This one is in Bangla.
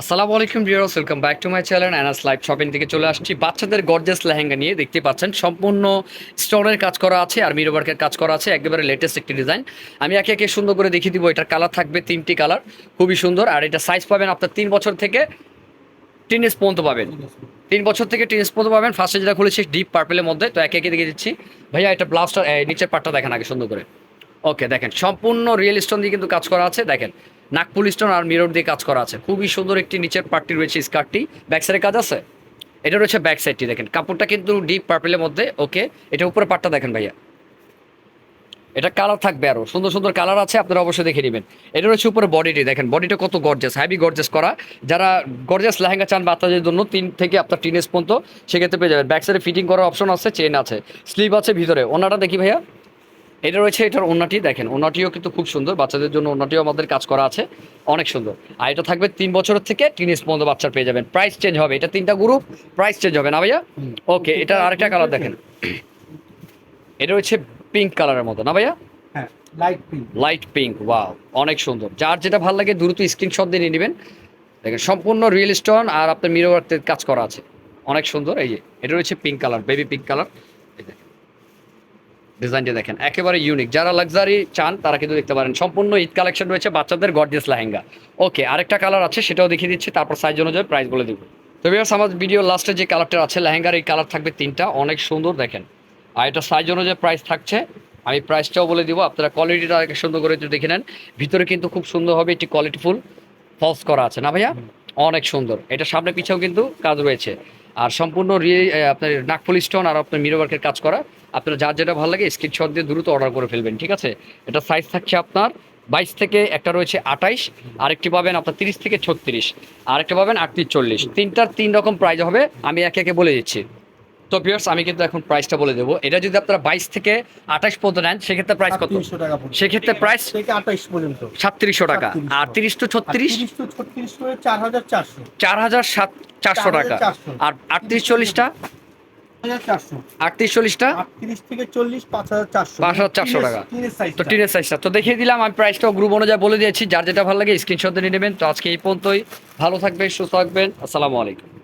আসসালামু আলাইকুম viewers welcome back to my channel Anas live shopping থেকে চলে আসছি। বাচ্চাদের গর্জাস লেহেঙ্গা নিয়ে দেখতে পাচ্ছেন, সম্পূর্ণ স্টোনের কাজ করা আছে আর মিরো ওয়ার্কের কাজ করা আছে, একেবারে লেটেস্ট একটি ডিজাইন আমি একে একে সুন্দর করে দেখিয়ে দিব, এটার কালার থাকবে তিনটি কালার খুবই সুন্দর। আর এটা সাইজ পাবেন আপনার তিন বছর থেকে টিনেস পর্যন্ত পাবেন। তিন বছর থেকে টিনেস পর্যন্ত পাবেন। ফার্স্টে যেটা খুলেছি ডিপ পার্পেলের মধ্যে। তো একে একে দেখে দিচ্ছি। ভাইয়া, এটা ব্লাউজটা নিচের পাটটা দেখেন আগে সুন্দর করে। ওকে দেখেন, সম্পূর্ণ রিয়েল স্টোন দিয়ে কিন্তু কাজ করা আছে। দেখেন নাকপুল স্টোন আর মিরর দিয়ে কাজ করা আছে। খুবই সুন্দর একটি নিচের পার্টটি রয়েছে স্কার্টটি। ব্যাক সাইডে কাজ আছে? এটা রয়েছে ব্যাক সাইডটি দেখেন। কাপড়টা কিন্তু ডিপ পার্পেলের মধ্যে ওকে এটা উপরে পাটটা দেখেন ভাইয়া। এটা কালার থাকবে আরও। সুন্দর সুন্দর কালার আছে, আপনারা অবশ্যই দেখে নেবেন। এটা রয়েছে উপরে বডিটি দেখেন। বডিটা কত গর্জাস হ্যাভি গর্জাস করা। যারা গর্জাস লেহেঙ্গা চান বাচ্চাদের জন্য তিন থেকে আপনার টিনেস পর্যন্ত, সেক্ষেত্রে পেয়ে যাবেন। ব্যাক সাইডে ফিটিং করার অপশন আছে চেন আছে। স্লিভ আছে ভিতরে। ওনাটা দেখি ভাইয়া। এটা রয়েছে এটার ওনাটি দেখেন ওনাটিও কিন্তু খুব সুন্দর বাচ্চাদের জন্য ওনাটিও আমাদের কাজ করা আছে অনেক সুন্দর। আর এটা থাকবে তিন বছরের থেকে তিন পর্যন্ত বাচ্চার পেয়ে যাবেন। প্রাইস চেঞ্জ হবে এটা তিনটা গ্রুপ প্রাইস চেঞ্জ হবে না ভাইয়া? ওকে এটা আরেকটা কালার দেখেন। এটা রয়েছে পিঙ্ক কালারের মতো না ভাইয়া? হ্যাঁ light pink light pink wow অনেক সুন্দর। যার যেটা ভালো লাগে দ্রুত স্ক্রিনশট দিয়ে নিয়ে নেবেন। দেখেন সম্পূর্ণ রিয়েল স্টোন আর আপনার মিরো কাজ করা আছে। অনেক সুন্দর এই যে এটা রয়েছে pink colour baby pink colour ডিজাইনটা দেখেন। একেবারে ইউনিক যারা লাক্সারি চান তারা কিন্তু দেখতে পারেন। সম্পূর্ণ ঈদ কালেকশন রয়েছে বাচ্চাদের গর্জিয়াস লেহেঙ্গা। ওকে আরেকটা কালার আছে সেটাও দেখিয়ে দিচ্ছি। তারপর সাইজ অনুযায়ী প্রাইস বলে দিব। তো বিয়ার্স আমার ভিডিও লাস্টে যে কালারটা আছে লেহেঙ্গার এই কালার থাকবে তিনটা। অনেক সুন্দর দেখেন। আর এটা সাইজ অনুযায়ী প্রাইস থাকছে। আমি প্রাইসটাও বলে দিব। আপনারা কোয়ালিটিটা আরেকটু সুন্দর করে একটু দেখে নেন। ভিতরে কিন্তু খুব সুন্দরভাবে একটি কোয়ালিটিফুল ফলস করা আছে। না ভাইয়া? অনেক সুন্দর। এটা সামনে পিছেও কিন্তু কাজ রয়েছে। আর সম্পূর্ণ রিয়ে আপনার নাকফুল স্টোন আর আপনার মিরো ওয়ার্কের কাজ করা। আপনার যার যেটা ভালো লাগে স্ক্রিনশট দিয়ে দ্রুত অর্ডার করে ফেলবেন ঠিক আছে? এটা সাইজ থাকছে আপনার বাইশ থেকে একটা রয়েছে আঠাইশ আরেকটি পাবেন আপনার তিরিশ থেকে ছত্রিশ আরেকটা পাবেন আটত্রিশ চল্লিশ। তিনটার তিন রকম প্রাইস হবে আমি একে একে বলে দিচ্ছি। তো পিয়ার্স আমি কিন্তু এখন প্রাইসটা বলে দেবো। এটা যদি আপনারা বাইশ থেকে আঠাশ পর্যন্ত নেন সেক্ষেত্রে প্রাইস কত? সেক্ষেত্রে প্রাইস থেকে আঠাইশ পর্যন্ত। সাতত্রিশশো টাকা। আর তিরিশ টু ছত্রিশ? চার হাজার চারশো। চার হাজার সাত চারশো টাকা। আর আটত্রিশ চল্লিশটা? আটত্রিশ চল্লিশটা। পাঁচ হাজার চারশো। টাকা। তো টিনের সাইজটা তো দেখিয়ে দিলাম আমি প্রাইসটাও গ্রুপ অনুযায়ী বলে দিয়েছি। যার যেটা ভালো লাগে স্ক্রিনশট নিয়ে নেবেন। তো আজকে এই পর্যন্তই। ভালো থাকবেন সুস্থ থাকবেন। আসসালামু আলাইকুম।